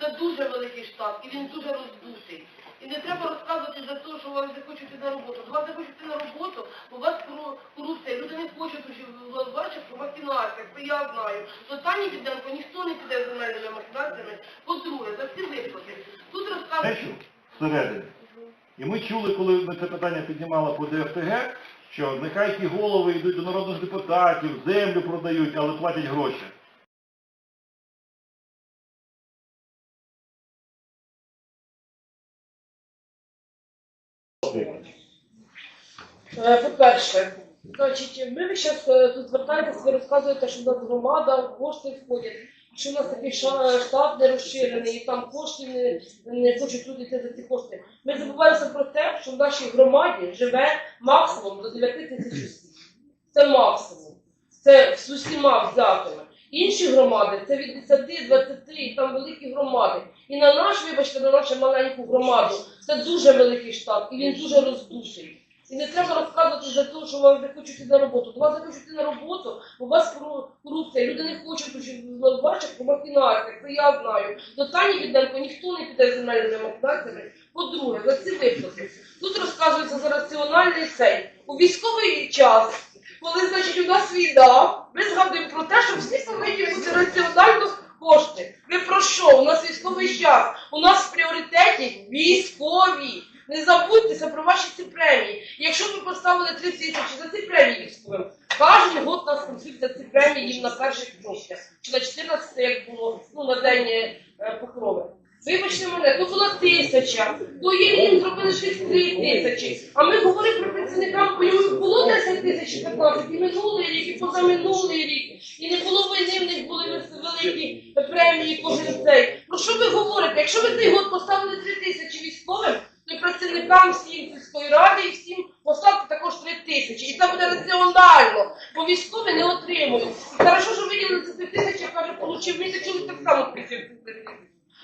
Це дуже великий штат, і він дуже роздутий. І не треба розказувати за те, що вам не хочуть йти на роботу. До вас не хочуть йти на роботу, бо у вас корупція. Люди не хочуть в ваших махінаціях, це я знаю. До Тані Діденко ніхто не піде з земельними махінаціями. По-друге, за всі виплати. Тут розказують... всередині. І ми чули, коли ми це питання піднімали по ДФТГ, що нехай ті голови йдуть до народних депутатів, землю продають, але платять гроші. По-перше, значить, ви весь час е, тут звертаєтесь, ви розказуєте, що в нас громада, кошти входять, що у нас такий штат не розширений, і там коштів не, не хочуть люди йти за ці кошти. Ми забуваємося про те, що в нашій громаді живе максимум до 9 тисяч осіб. Це максимум. Це з усіма взятими. Інші громади це від 10, 20 і там великі громади. І на наш, вибачте, на нашу маленьку громаду це дуже великий штат, і він дуже роздутий. І не треба розказувати за те, що вам не хочуть на роботу. До вас не хочуть на роботу, бо у вас кору- корупція. Люди не хочуть ваших махінаціях, це я знаю. До Тані Віденко ніхто не піде земельними махінаціями. По-друге, за ці виплати. Тут розказується за раціональний цей. У військовий час, коли значить у нас війна, ми згадуємо про те, що всі повинні бути раціонально кошти. Ви про що? У нас військовий час. У нас в пріоритеті військові. Не забудьтеся про ваші ці премії. Якщо ви поставили 3 тисячі за ці премії військовим, кожен год нас конфлікт за ці премії їм на перших жовтня, чи на 14, як було, ну на день е, покрови. Вибачте мене, то була тисяча, то є їм зробили щось три тисячі. А ми говоримо про працівникам бойових було 10 тисяч і 15, і минулий рік, і позаминулий рік. І не було війни, в них були великі премії кожен цей. Про що ви говорите? Якщо ви цей год поставили 3 тисячі військовим, то працівникам всім сільської ради і всім поставте також 3 тисячі. І це буде раціонально, бо військові не отримують. Хорошо, що виділили ці 3 тисячі, каже, получив місяць, чоловік так само просив 3 тисячі.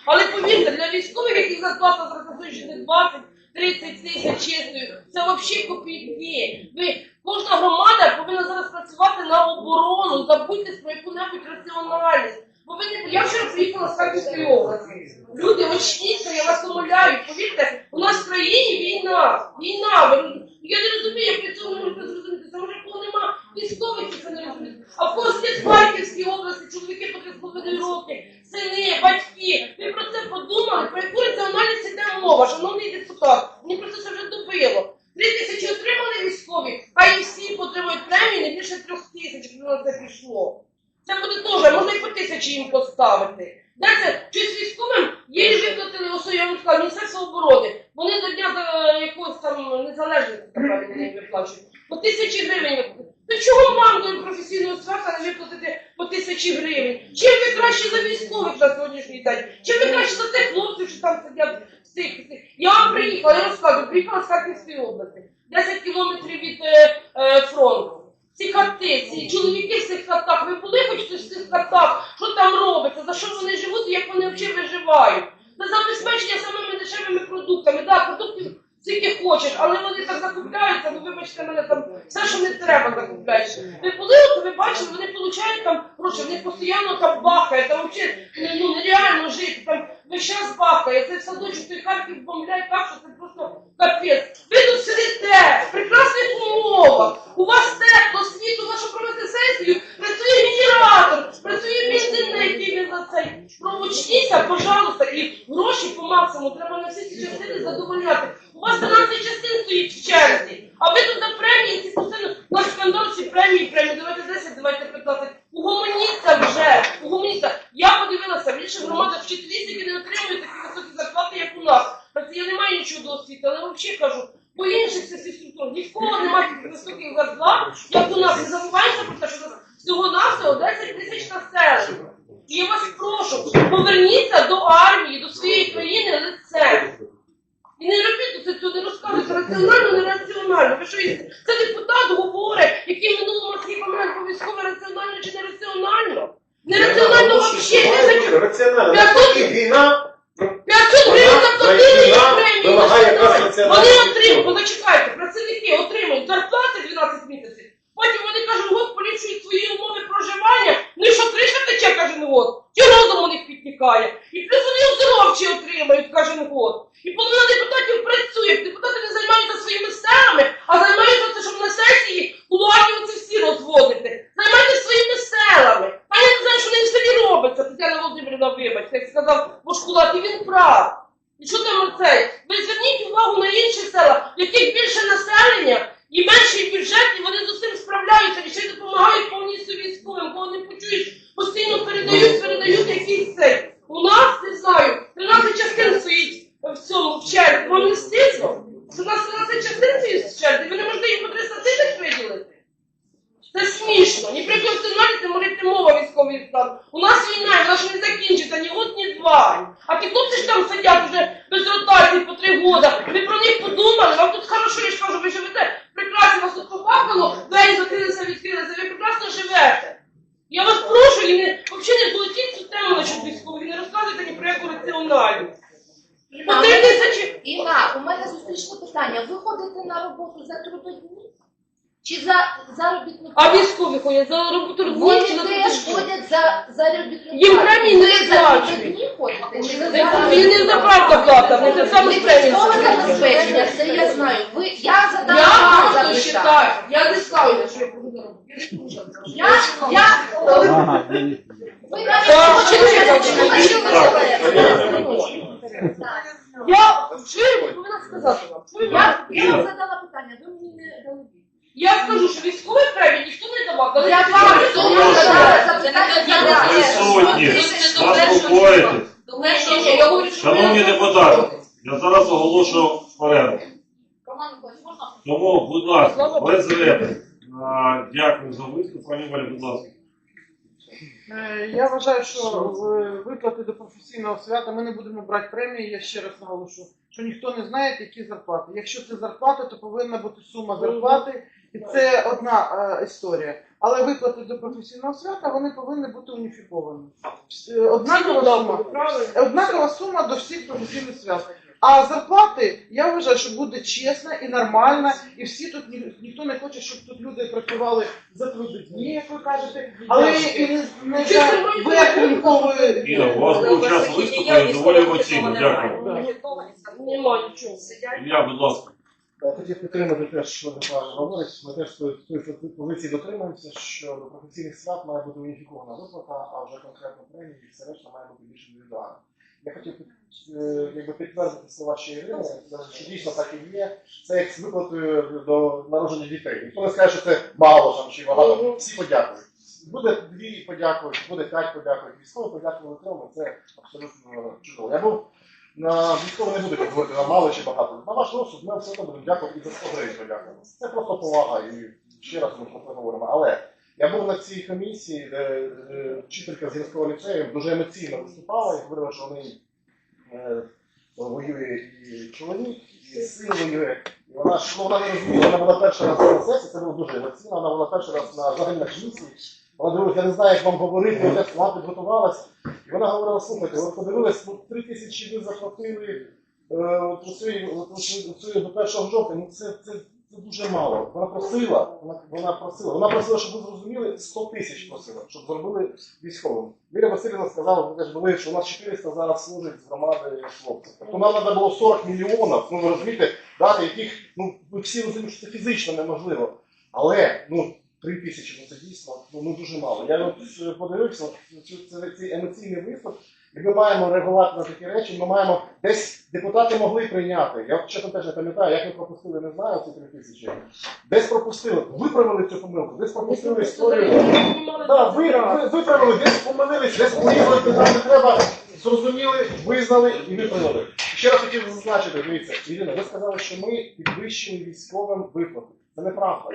Але повірте, для військових, яких зарплата зараз не 20, 30 тисяч чесною, це взагалі копійки. Ви, кожна громада повинна зараз працювати на оборону, забудьте про яку-небудь раціональність. Бо ви не... Я вчора приїхала з Харківської області. Люди, очніться, я вас умоляю, повірте, у нас в країні війна, війна. Я не розумію, як ви цього не можете зрозуміти. Це може кого нема військових, це не розуміють. А в когось є в Харківській області, чоловіки по 3,5 роки, сини, батьки. Ви про це подумали? Про яку раціональність іде мова, шановний депутат? Мені просто це вже добило. Три тисячі отримали військові, а і всі отримують премії не більше трьох тисяч, якщо на це пішло. Це буде теж, можна і по тисячі їм поставити. Де це? Щось військовим є виплатили ось я вам Міністерство оборони. Вони до дня за якогось там незалежності виплачують. По тисячі гривень. То чого вам до професійного свята не виплатити по тисячі гривень? Чим ви краще за військових на сьогоднішній день? Чим ви краще за тих хлопців, що там сидять в цих? Я вам приїхала, я розказую, приїхала з Харківської області. 10 кілометрів від е, е, фронту. Ці ці чоловіки в цих хатах, ви були хоч в цих хатах, що там робиться, за що вони живуть і як вони взагалі виживають? Це забезпечення самими дешевими продуктами. Да, продуктів скільки хочеш, але вони так закупляються, ну вибачте мене там все, що не треба закупляєш. Ви були, от ви бачили, вони получають там гроші, в них постійно там бахає, там взагалі ну, нереально жити, там весь час бахає, це в садочок той Харків бомбляє так, що це просто капець. Ви тут сидите, в прекрасних умовах, у вас тепло, світло, вашу провести сесію, працює генератор, працює бензин, який ви за цей. Промочніться, пожалуйста, і гроші по максимуму треба на всі ці частини задовольняти. У вас 12 частин стоїть в черзі, а ви тут за премії, ці постійно на скандал всі премії, премії, давайте 10, давайте 15. Угомоніться вже, угомоніться. Я подивилася, в інших громадах вчителі, які не отримують такі високі зарплати, як у Я не маю нічого до освіти, але взагалі кажу, по інших цих структур нікого немає високих зарплат, як у нас. Не забувайте про те, що у нас всього-навсього 10 тисяч населення. І я вас прошу, поверніться до армії, до своєї країни лицем. І не робіть це, не розказуйте раціонально, не раціонально. Ви що, це депутат говорить, який в минулому році помер по військове раціонально чи не раціонально? Не раціонально взагалі. Раціонально. 500 війна ринку. І повинна два. А ті хлопці ж там сидять вже без ротації по три года. Ви про них подумали, вам тут хорошо, я ж кажу, ви живете прекрасно, вас тут попахало, двері закрилися, відкрилися, ви прекрасно живете. Я вас прошу, і не, взагалі не долетіть цю тему насчет військових, і не розказуйте ні про яку у мене- у мене зустрічне питання. Ви ходите на роботу за трудодні чи за заробітну А військові ходять за роботу Вони теж ходять за заробітну Їм премії не виплачують. трудодні ходите чи за Це їм не зарплата плата, вони само Ви премії військове забезпечення, це я знаю. Ви, я задала Я вам просто запитання. считаю, я не ставлю, що я буду робити. Я, я, Ага. ви навіть Так, хочете, ви робите? Я що я повинна сказати вам? Що я, Я, я вам задала питання, ви мені не дали. відповідь. я скажу, що військові премії ніхто не давав. Дали Я тільки вам військові. задала запитання. Присутні, заспокоїтесь. Ні, ні, я говорю, що Шановні я- депутати, я зараз оголошу перерву. Роман Миколаївич, можна? Тому, будь ласка, без реплік. Дякую за виступ, пані Валя, будь ласка. Е, Я вважаю, що в- виплати до професійного свята ми не будемо брати премії. Я ще раз наголошу, що ніхто не знає, які зарплати. Якщо це зарплата, то повинна бути сума зарплати, і це одна е, історія. Але виплати до професійного свята вони повинні бути уніфіковані. Е, Однакова сума. Однакова сума до всіх професійних свят. А зарплати, я вважаю, що буде чесна і нормальна, і всі тут ні, ніхто не хоче, щоб тут люди працювали за трудодні, як ви кажете, але і не, не за верховинкової. Іна, у вас був час виступу доволі емоційно. Дякую. Нема нічого. Ілля, будь ласка. Я хотів підтримати теж, що Михайло говорить. Ми теж з тої позиції дотримуємося, що до професійних свят має бути уніфікована виплата, а вже конкретно премії і все решта має бути більш індивідуально. Я хотів е, якби підтвердити слова ще Ірини, що дійсно так і є. Це як з виплатою до народження дітей. Ніхто не скаже, що це мало там чи багато. Всі подякують. Буде дві подякують, буде п'ять подякують. Військові подякували трьом, це абсолютно чудово. Я був на військово не буду говорити на мало чи багато. На ваш розсуд ми все одно будемо дякувати і за 100 гривень подякуємо. Це просто повага і ще раз ми про це говоримо. Але я був на цій комісії, де е, вчителька з гірського ліцею дуже емоційно виступала і говорила, що вони е, воює і чоловік, і син воює. І вона ж ну, вона не розуміла, вона була перша раз на сесії, це було дуже емоційно, вона була перший раз на взагалі на комісії. Вона говорила, я не знаю, як вам говорити, я сама підготувалась. І вона говорила, слухайте, ви подивились, ну, три тисячі ви заплатили е, до 1 жовтня, ну це, це, це дуже мало. Вона просила, вона, вона просила, вона просила, щоб ви зрозуміли, 100 тисяч просила, щоб зробили військовим. Віра Васильівна сказала, ви теж були, що у нас 400 зараз служить з громади хлопців. Тобто нам треба було 40 мільйонів, ну ви розумієте, дати яких, ну ви всі розуміють, що це фізично неможливо. Але, ну, три тисячі, ну це дійсно ну, ну, дуже мало. Я от е, подивився, цю- це, цей емоційний виступ, і ми маємо реагувати на такі речі, ми маємо десь депутати могли прийняти. Я чесно теж не пам'ятаю, як ми пропустили, не знаю ці три тисячі. Десь пропустили, виправили цю помилку, десь пропустили історію. Так, ви, ви, виправили, десь помилились, десь порізали, куди не треба, зрозуміли, визнали і виправили. Ще раз хотів зазначити, дивіться, Ірина, ви сказали, що ми підвищили військовим виплати. Це неправда.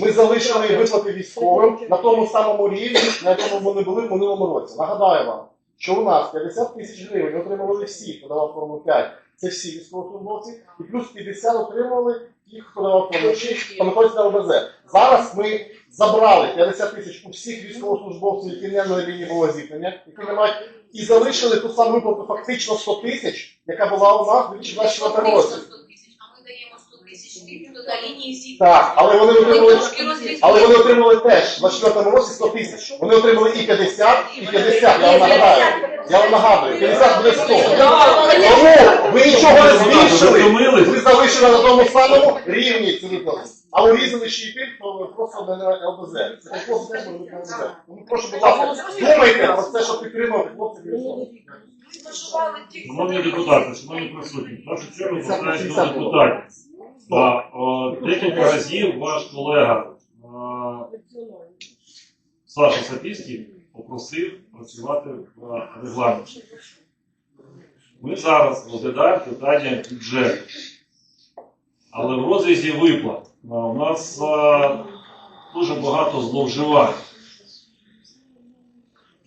Ми залишили виплати військовим на тому самому рівні, на якому вони були в минулому році. Нагадаю вам, що у нас 50 тисяч гривень отримували всі, хто давав форму 5, це всі військовослужбовці, і плюс 50 отримували ті, хто давав форму 6, хто на ОБЗ. Зараз ми забрали 50 тисяч у всіх військовослужбовців, які не на лінії було зіткнення, які не мають, і залишили ту саму виплату фактично 100 тисяч, яка була у нас в 2024 році. А ми даємо 100 тисяч на лінії зіткнення. Так, але вони отримали. трошки. Але вони отримали теж в 24 році 100 тисяч. Вони отримали і 50, і 50. Я вам нагадаю. Я вам нагадую, 50 буде 100. Тому ви нічого не збільшили. Ви залишили на тому самому рівні цю виплату. А урізали ще й тим, хто просто не на ЛБЗ. Це хлопці теж на ЛБЗ. Тому прошу, будь ласка, думайте про це, щоб підтримувати хлопців. Шановні депутати, шановні присутні, в першу чергу звертаюся до депутатів. А, о, декілька разів ваш колега Саша Сапійський попросив працювати в регламенті. Ми зараз розглядаємо питання бюджету. Але в розрізі виплат у нас а, дуже багато зловживань.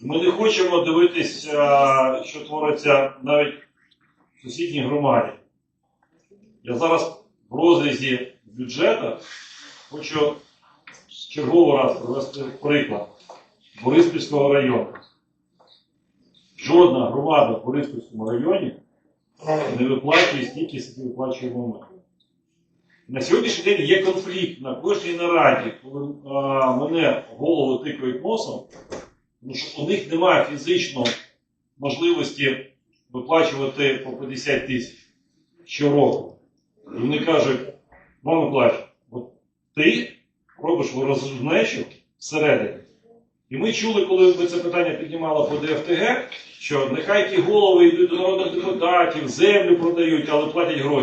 Ми не хочемо дивитись, а, що твориться навіть в сусідній громаді. Я зараз в розрізі бюджету хочу черговий раз привести приклад Бориспільського району. Жодна громада в Бориспільському районі не виплачує стільки, скільки виплачуємо ми. На сьогоднішній день є конфлікт на кожній нараді, коли а, мене голову тикають носом, тому що у них немає фізично можливості виплачувати по 50 тисяч щороку. І вони кажуть, мама плач, от ти робиш ворожнечу всередині. І ми чули, коли ми це питання піднімали по ДФТГ, що нехай ті голови йдуть до народних депутатів, землю продають, але платять гроші.